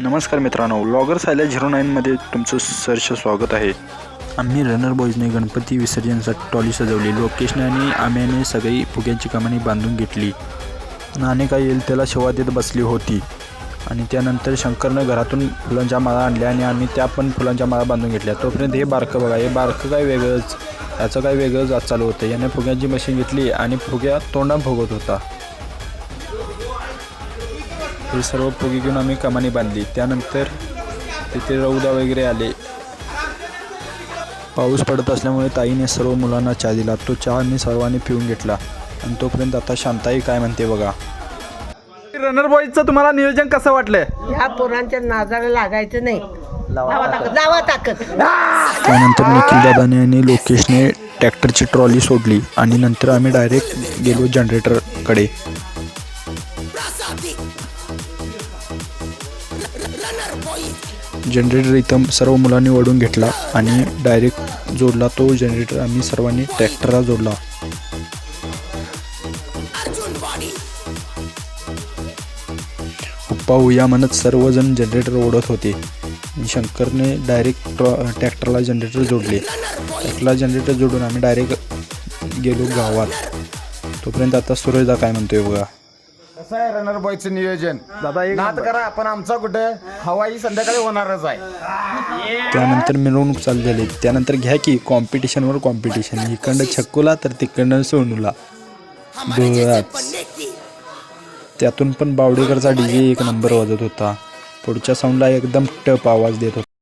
नमस्कार मित्रांनो logger सायल्या zero नाईनमध्ये तुमचं सरश स्वागत आहे. आम्ही रनर बॉईजने गणपती विसर्जनासाठी टॉली सजवली लोकेशन आणि आम्याने सगळी फुग्यांची कमानी बांधून घेतली. नाणे काय येईल त्याला शेवा देत बसली होती आणि त्यानंतर शंकरनं घरातून फुलांच्या माळा आणल्या आणि आम्ही त्या पण फुलांच्या माळा बांधून घेतल्या. तोपर्यंत हे बारकं बघा हे बारकं काय वेगळंच याचं काय वेगळंच आज चालू होतं. याने फुग्यांची मशीन घेतली आणि फुग्या तोंडा भोगत होता. हे सर्व फुगे घेऊन आम्ही कमानी बांधली. त्यानंतर तिथे रौदा वगैरे आले. पाऊस पडत असल्यामुळे ताईने सर्व मुलांना चहा दिला. तो चहा आम्ही सर्वांनी पिऊन घेतला. आणि तोपर्यंत आता शांताई काय म्हणते बघा. रनर बॉईजचं तुम्हाला नियोजन कसं वाटलंय? ह्या पोरांच्या नादाला लागायचं नाही. लावा ताकद त्यानंतर निखिल दादाने आणि लोकेशने ट्रॅक्टरची ट्रॉली सोडली. आणि नंतर आम्ही डायरेक्ट गेलो जनरेटरकडे. जनरेटर इथं सर्व मुलांनी ओढून घेतला आणि डायरेक्ट जोडला तो जनरेटर आम्ही सर्वांनी ट्रॅक्टरला जोडला. उप्पा उया म्हणत सर्वजण जनरेटर ओढत होते. शंकरने डायरेक्ट ट्रॉ ट्रॅक्टरला जनरेटर जोडले. ट्रॅक्टरला जनरेटर जोडून आम्ही डायरेक्ट गेलो गावात. तोपर्यंत आता सूरजदा काय म्हणतोय बघा. कसं आहे रनर बॉयचं नियोजन? दादा एक नात करा आपण आमचा कुठे? हवाई संध्याकाळी होणारच आहे. त्यानंतर मिरवणूक चालू झाली. त्यानंतर घ्या की कॉम्पिटिशनवर कॉम्पिटिशन इकडं छक्कूला तर तिकडनं सोनूला. त्यातून पण बावडेकरचा डीजे एक नंबर वाजत होता. पुढच्या साऊंडला एकदम टप आवाज देत होता.